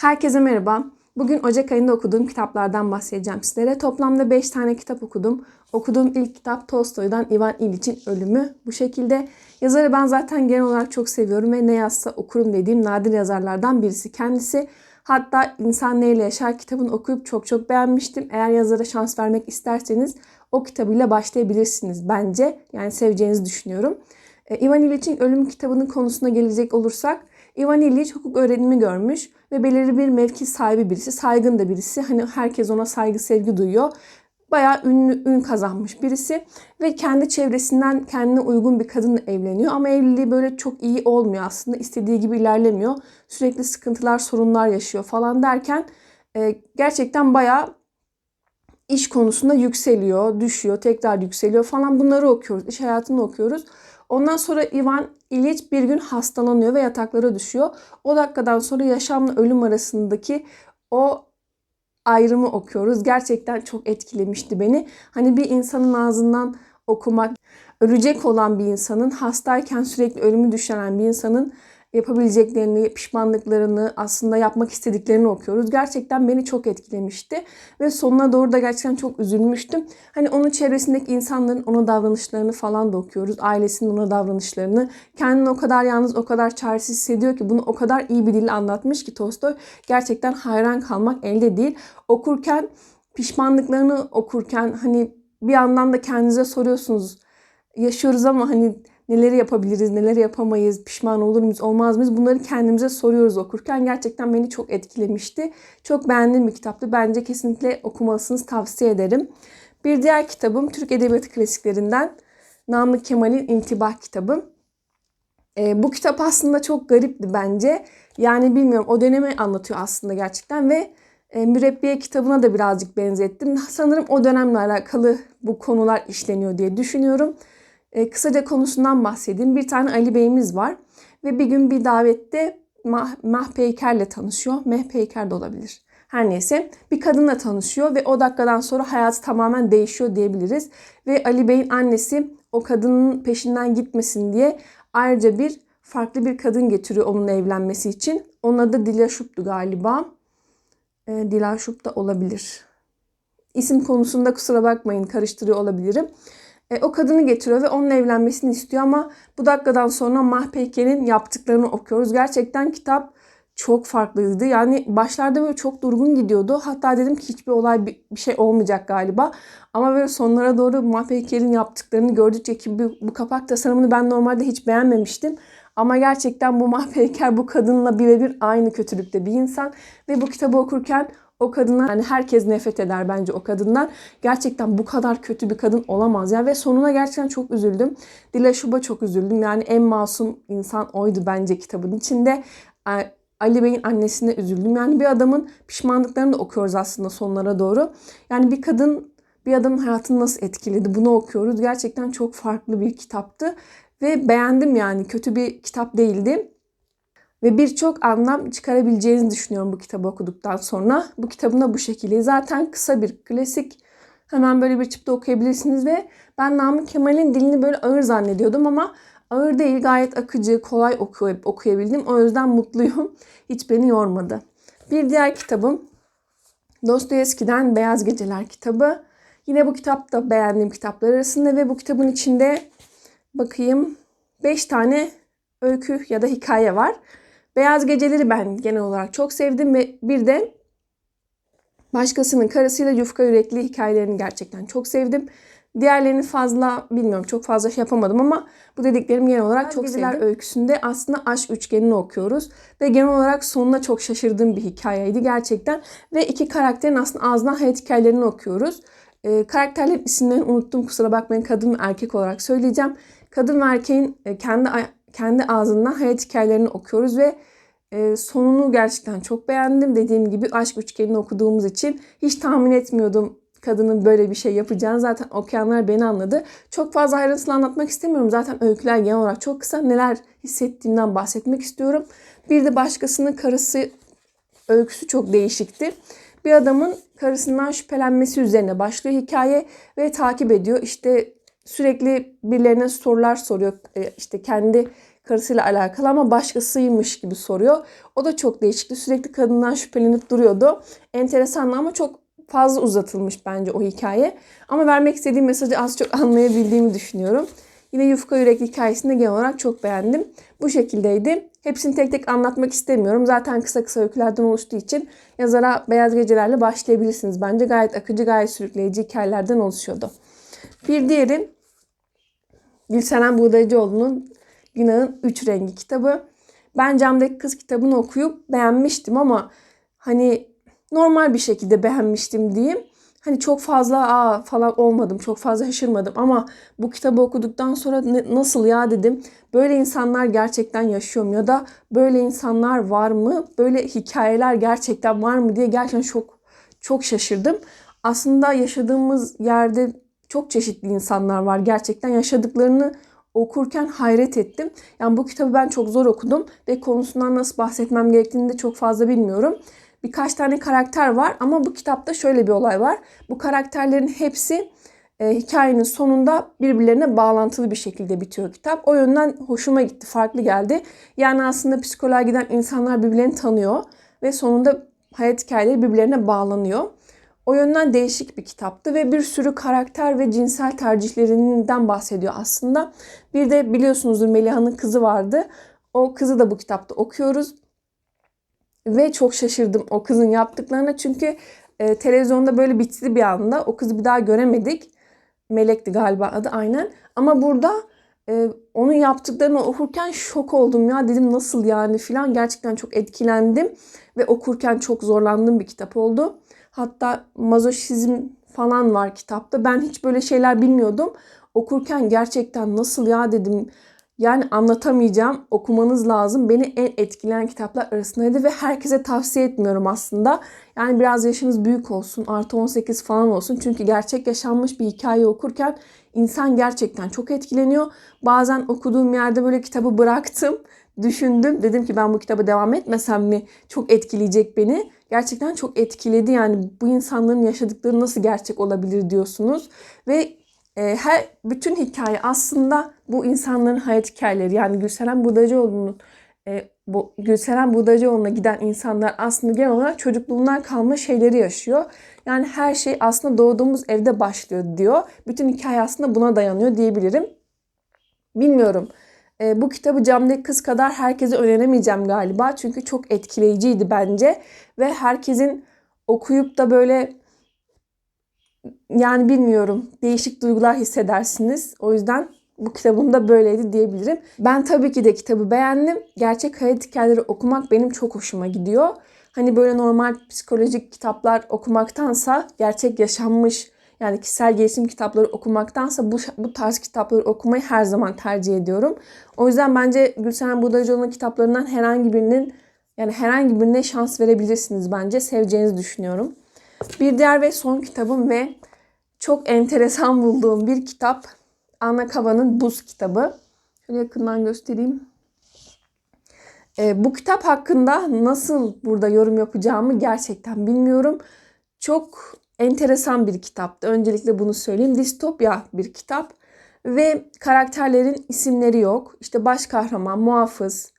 Herkese merhaba. Bugün Ocak ayında okuduğum kitaplardan bahsedeceğim sizlere. Toplamda 5 tane kitap okudum. Okuduğum ilk kitap Tolstoy'dan Ivan İliç'in Ölümü. Bu şekilde yazarı ben zaten genel olarak çok seviyorum ve ne yazsa okurum dediğim nadir yazarlardan birisi kendisi. Hatta İnsan Neyle Yaşar kitabını okuyup çok çok beğenmiştim. Eğer yazara şans vermek isterseniz o kitabıyla başlayabilirsiniz bence. Yani seveceğinizi düşünüyorum. E, Ivan İliç'in Ölüm kitabının konusuna gelecek olursak Ivan İliç hukuk öğrenimi görmüş ve belirli bir mevki sahibi birisi, saygın da birisi. Hani herkes ona saygı sevgi duyuyor. Bayağı ünlü, ün kazanmış birisi ve kendi çevresinden kendine uygun bir kadınla evleniyor. Ama evliliği böyle çok iyi olmuyor aslında. istediği gibi ilerlemiyor. Sürekli sıkıntılar, sorunlar yaşıyor falan derken e, gerçekten bayağı iş konusunda yükseliyor, düşüyor, tekrar yükseliyor falan bunları okuyoruz. İş hayatını okuyoruz. Ondan sonra Ivan İliç bir gün hastalanıyor ve yataklara düşüyor. O dakikadan sonra yaşamla ölüm arasındaki o ayrımı okuyoruz. Gerçekten çok etkilemişti beni. Hani bir insanın ağzından okumak, ölecek olan bir insanın, hastayken sürekli ölümü düşünen bir insanın yapabileceklerini, pişmanlıklarını, aslında yapmak istediklerini okuyoruz. Gerçekten beni çok etkilemişti ve sonuna doğru da gerçekten çok üzülmüştüm. Hani onun çevresindeki insanların ona davranışlarını falan da okuyoruz. Ailesinin ona davranışlarını. Kendini o kadar yalnız, o kadar çaresiz hissediyor ki bunu o kadar iyi bir dille anlatmış ki Tolstoy. Gerçekten hayran kalmak elde değil. Okurken pişmanlıklarını okurken hani bir yandan da kendinize soruyorsunuz. Yaşıyoruz ama hani neleri yapabiliriz, neler yapamayız, pişman olur muyuz, olmaz mıyız? Bunları kendimize soruyoruz okurken. Gerçekten beni çok etkilemişti. Çok beğendiğim bir kitaptı. Bence kesinlikle okumalısınız, tavsiye ederim. Bir diğer kitabım Türk Edebiyatı klasiklerinden Namık Kemal'in İntibah kitabı. E, bu kitap aslında çok garipti bence. Yani bilmiyorum o dönemi anlatıyor aslında gerçekten ve e, Mürebbiye kitabına da birazcık benzettim. Sanırım o dönemle alakalı bu konular işleniyor diye düşünüyorum. E, kısaca konusundan bahsedeyim. Bir tane Ali Bey'imiz var ve bir gün bir davette Mah, Mah Peyker'le tanışıyor. Meh Peyker de olabilir. Her neyse bir kadınla tanışıyor ve o dakikadan sonra hayatı tamamen değişiyor diyebiliriz. Ve Ali Bey'in annesi o kadının peşinden gitmesin diye ayrıca bir farklı bir kadın getiriyor onunla evlenmesi için. Onun adı Dilaşup'tu galiba. E, Dilaşup da olabilir. İsim konusunda kusura bakmayın karıştırıyor olabilirim. E, o kadını getiriyor ve onunla evlenmesini istiyor ama bu dakikadan sonra Mahpeyker'in yaptıklarını okuyoruz. Gerçekten kitap çok farklıydı. Yani başlarda böyle çok durgun gidiyordu. Hatta dedim ki hiçbir olay bir, bir şey olmayacak galiba. Ama böyle sonlara doğru Mahpeyker'in yaptıklarını gördükçe ki bu, bu kapak tasarımını ben normalde hiç beğenmemiştim. Ama gerçekten bu Mahpeyker bu kadınla birebir aynı kötülükte bir insan. Ve bu kitabı okurken o kadına yani herkes nefret eder bence o kadından. Gerçekten bu kadar kötü bir kadın olamaz ya ve sonuna gerçekten çok üzüldüm. Dile Şub'a çok üzüldüm. Yani en masum insan oydu bence kitabın içinde. Ali Bey'in annesine üzüldüm. Yani bir adamın pişmanlıklarını da okuyoruz aslında sonlara doğru. Yani bir kadın bir adamın hayatını nasıl etkiledi bunu okuyoruz. Gerçekten çok farklı bir kitaptı ve beğendim yani kötü bir kitap değildi ve birçok anlam çıkarabileceğinizi düşünüyorum bu kitabı okuduktan sonra. Bu kitabın da bu şekilde. Zaten kısa bir klasik. Hemen böyle bir çıpta okuyabilirsiniz ve ben Namık Kemal'in dilini böyle ağır zannediyordum ama ağır değil gayet akıcı, kolay okuy okuyabildim. O yüzden mutluyum. Hiç beni yormadı. Bir diğer kitabım Dostoyevski'den Beyaz Geceler kitabı. Yine bu kitap da beğendiğim kitaplar arasında ve bu kitabın içinde bakayım 5 tane öykü ya da hikaye var. Beyaz Geceleri ben genel olarak çok sevdim ve bir de başkasının karısıyla yufka yürekli hikayelerini gerçekten çok sevdim. Diğerlerini fazla bilmiyorum çok fazla şey yapamadım ama bu dediklerim genel olarak Beyaz çok Geceler sevdim. öyküsünde aslında aşk üçgenini okuyoruz. Ve genel olarak sonuna çok şaşırdığım bir hikayeydi gerçekten. Ve iki karakterin aslında ağzından hayat hikayelerini okuyoruz. Ee, karakterlerin isimlerini unuttum kusura bakmayın kadın ve erkek olarak söyleyeceğim. Kadın ve erkeğin e, kendi kendi ağzından hayat hikayelerini okuyoruz ve e, sonunu gerçekten çok beğendim. Dediğim gibi aşk üçgenini okuduğumuz için hiç tahmin etmiyordum kadının böyle bir şey yapacağını. Zaten okuyanlar beni anladı. Çok fazla ayrıntılı anlatmak istemiyorum. Zaten öyküler genel olarak çok kısa. Neler hissettiğimden bahsetmek istiyorum. Bir de başkasının karısı öyküsü çok değişikti. Bir adamın karısından şüphelenmesi üzerine başlıyor hikaye ve takip ediyor. İşte sürekli birilerine sorular soruyor. E, işte kendi karısıyla alakalı ama başkasıymış gibi soruyor. O da çok değişikti. Sürekli kadından şüphelenip duruyordu. Enteresanlı ama çok fazla uzatılmış bence o hikaye. Ama vermek istediğim mesajı az çok anlayabildiğimi düşünüyorum. Yine Yufka Yürek hikayesini genel olarak çok beğendim. Bu şekildeydi. Hepsini tek tek anlatmak istemiyorum. Zaten kısa kısa öykülerden oluştuğu için yazara Beyaz Geceler'le başlayabilirsiniz. Bence gayet akıcı, gayet sürükleyici hikayelerden oluşuyordu. Bir diğeri Gülseren Buğdaycıoğlu'nun Günah'ın Üç Rengi kitabı. Ben Camdaki Kız kitabını okuyup beğenmiştim ama hani normal bir şekilde beğenmiştim diyeyim. Hani çok fazla aa falan olmadım, çok fazla şaşırmadım ama bu kitabı okuduktan sonra ne, nasıl ya dedim. Böyle insanlar gerçekten yaşıyor mu ya da böyle insanlar var mı? Böyle hikayeler gerçekten var mı diye gerçekten çok çok şaşırdım. Aslında yaşadığımız yerde çok çeşitli insanlar var. Gerçekten yaşadıklarını okurken hayret ettim. Yani bu kitabı ben çok zor okudum ve konusundan nasıl bahsetmem gerektiğini de çok fazla bilmiyorum. Birkaç tane karakter var ama bu kitapta şöyle bir olay var. Bu karakterlerin hepsi e, hikayenin sonunda birbirlerine bağlantılı bir şekilde bitiyor kitap. O yönden hoşuma gitti, farklı geldi. Yani aslında psikoloğa giden insanlar birbirlerini tanıyor ve sonunda hayat hikayeleri birbirlerine bağlanıyor. O yönden değişik bir kitaptı ve bir sürü karakter ve cinsel tercihlerinden bahsediyor aslında. Bir de biliyorsunuzdur Meliha'nın kızı vardı. O kızı da bu kitapta okuyoruz. Ve çok şaşırdım o kızın yaptıklarına çünkü e, televizyonda böyle bitti bir anda. O kızı bir daha göremedik. Melek'ti galiba adı aynen. Ama burada e, onun yaptıklarını okurken şok oldum ya. Dedim nasıl yani filan. Gerçekten çok etkilendim. Ve okurken çok zorlandığım bir kitap oldu. Hatta mazoşizm falan var kitapta. Ben hiç böyle şeyler bilmiyordum. Okurken gerçekten nasıl ya dedim. Yani anlatamayacağım. Okumanız lazım. Beni en etkileyen kitaplar arasındaydı ve herkese tavsiye etmiyorum aslında. Yani biraz yaşınız büyük olsun, artı 18 falan olsun. Çünkü gerçek yaşanmış bir hikaye okurken insan gerçekten çok etkileniyor. Bazen okuduğum yerde böyle kitabı bıraktım, düşündüm. Dedim ki ben bu kitaba devam etmesem mi çok etkileyecek beni. Gerçekten çok etkiledi. Yani bu insanların yaşadıkları nasıl gerçek olabilir diyorsunuz. Ve e, her bütün hikaye aslında bu insanların hayat hikayeleri. Yani Gülseren Budacıoğlu'nun e, bu Gülseren Budacıoğlu'na giden insanlar aslında genel olarak çocukluğundan kalma şeyleri yaşıyor. Yani her şey aslında doğduğumuz evde başlıyor diyor. Bütün hikaye aslında buna dayanıyor diyebilirim. Bilmiyorum. E, bu kitabı Camdaki Kız kadar herkese öneremeyeceğim galiba. Çünkü çok etkileyiciydi bence. Ve herkesin okuyup da böyle yani bilmiyorum değişik duygular hissedersiniz. O yüzden bu kitabım da böyleydi diyebilirim. Ben tabii ki de kitabı beğendim. Gerçek hayat hikayeleri okumak benim çok hoşuma gidiyor. Hani böyle normal psikolojik kitaplar okumaktansa gerçek yaşanmış yani kişisel gelişim kitapları okumaktansa bu, bu tarz kitapları okumayı her zaman tercih ediyorum. O yüzden bence Gülseren Budacıoğlu'nun kitaplarından herhangi birinin yani herhangi birine şans verebilirsiniz bence. Seveceğinizi düşünüyorum. Bir diğer ve son kitabım ve çok enteresan bulduğum bir kitap. Anna Kava'nın Buz kitabı. Şöyle yakından göstereyim. E, bu kitap hakkında nasıl burada yorum yapacağımı gerçekten bilmiyorum. Çok enteresan bir kitaptı. Öncelikle bunu söyleyeyim. Distopya bir kitap ve karakterlerin isimleri yok. İşte baş kahraman, muhafız,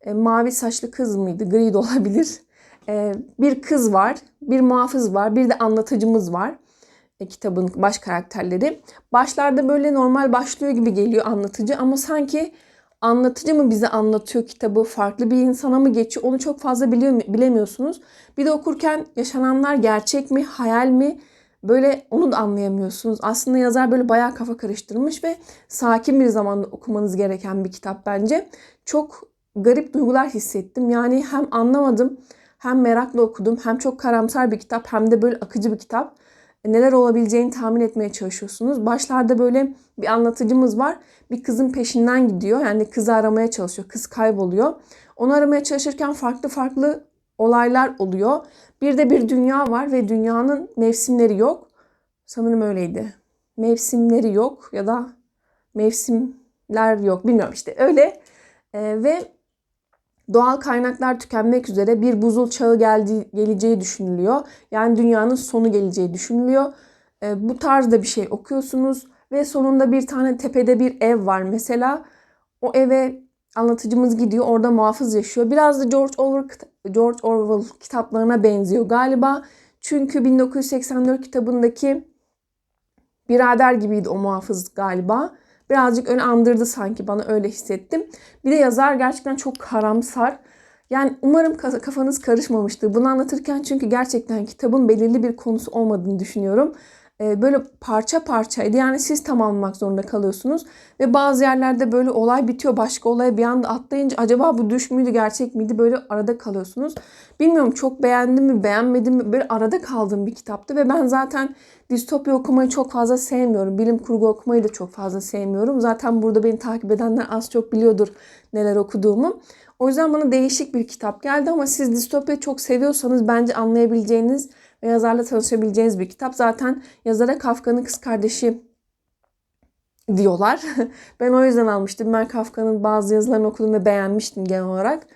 e, mavi saçlı kız mıydı? Gri de olabilir. E, bir kız var, bir muhafız var, bir de anlatıcımız var. E, kitabın baş karakterleri. Başlarda böyle normal başlıyor gibi geliyor anlatıcı ama sanki anlatıcı mı bize anlatıyor kitabı, farklı bir insana mı geçiyor onu çok fazla biliyor, bilemiyorsunuz. Bir de okurken yaşananlar gerçek mi, hayal mi böyle onu da anlayamıyorsunuz. Aslında yazar böyle bayağı kafa karıştırmış ve sakin bir zamanda okumanız gereken bir kitap bence. Çok garip duygular hissettim. Yani hem anlamadım, hem merakla okudum, hem çok karamsar bir kitap, hem de böyle akıcı bir kitap neler olabileceğini tahmin etmeye çalışıyorsunuz. Başlarda böyle bir anlatıcımız var. Bir kızın peşinden gidiyor. Yani kızı aramaya çalışıyor. Kız kayboluyor. Onu aramaya çalışırken farklı farklı olaylar oluyor. Bir de bir dünya var ve dünyanın mevsimleri yok. Sanırım öyleydi. Mevsimleri yok ya da mevsimler yok. Bilmiyorum işte öyle. Ee, ve doğal kaynaklar tükenmek üzere bir buzul çağı geldiği, geleceği düşünülüyor. Yani dünyanın sonu geleceği düşünülüyor. E, bu tarzda bir şey okuyorsunuz ve sonunda bir tane tepede bir ev var mesela. O eve anlatıcımız gidiyor. Orada muhafız yaşıyor. Biraz da George Orwell, George Orwell kitaplarına benziyor galiba. Çünkü 1984 kitabındaki birader gibiydi o muhafız galiba. Birazcık öyle andırdı sanki bana öyle hissettim. Bir de yazar gerçekten çok karamsar. Yani umarım ka- kafanız karışmamıştır. Bunu anlatırken çünkü gerçekten kitabın belirli bir konusu olmadığını düşünüyorum. Böyle parça parçaydı. Yani siz tamamlamak zorunda kalıyorsunuz. Ve bazı yerlerde böyle olay bitiyor. Başka olaya bir anda atlayınca acaba bu düş müydü gerçek miydi? Böyle arada kalıyorsunuz. Bilmiyorum çok beğendim mi beğenmedim mi? Böyle arada kaldığım bir kitaptı. Ve ben zaten distopya okumayı çok fazla sevmiyorum. Bilim kurgu okumayı da çok fazla sevmiyorum. Zaten burada beni takip edenler az çok biliyordur neler okuduğumu. O yüzden bana değişik bir kitap geldi ama siz distopya çok seviyorsanız bence anlayabileceğiniz ve yazarla tanışabileceğiniz bir kitap. Zaten yazara Kafka'nın kız kardeşi diyorlar. ben o yüzden almıştım. Ben Kafka'nın bazı yazılarını okudum ve beğenmiştim genel olarak.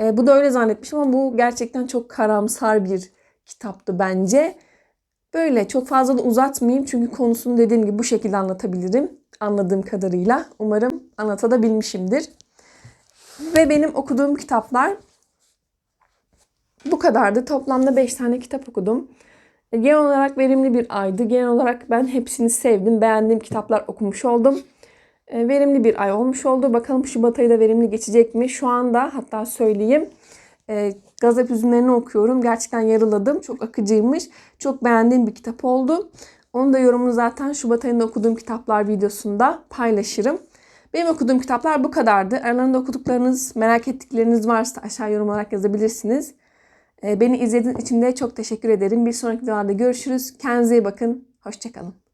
E, bu da öyle zannetmişim ama bu gerçekten çok karamsar bir kitaptı bence. Böyle çok fazla da uzatmayayım çünkü konusunu dediğim gibi bu şekilde anlatabilirim. Anladığım kadarıyla. Umarım anlatabilmişimdir. Ve benim okuduğum kitaplar bu kadardı. Toplamda 5 tane kitap okudum. E, Genel olarak verimli bir aydı. Genel olarak ben hepsini sevdim. Beğendiğim kitaplar okumuş oldum. E, Verimli bir ay olmuş oldu. Bakalım Şubat ayı da verimli geçecek mi? Şu anda hatta söyleyeyim. E, Gazap Üzümlerini okuyorum. Gerçekten yarıladım. Çok akıcıymış. Çok beğendiğim bir kitap oldu. Onu da yorumunu zaten Şubat ayında okuduğum kitaplar videosunda paylaşırım. Benim okuduğum kitaplar bu kadardı. Aralarında okuduklarınız, merak ettikleriniz varsa aşağı yorum olarak yazabilirsiniz. Ee, Beni izlediğiniz için de çok teşekkür ederim. Bir sonraki videolarda görüşürüz. Kendinize iyi bakın. Hoşçakalın.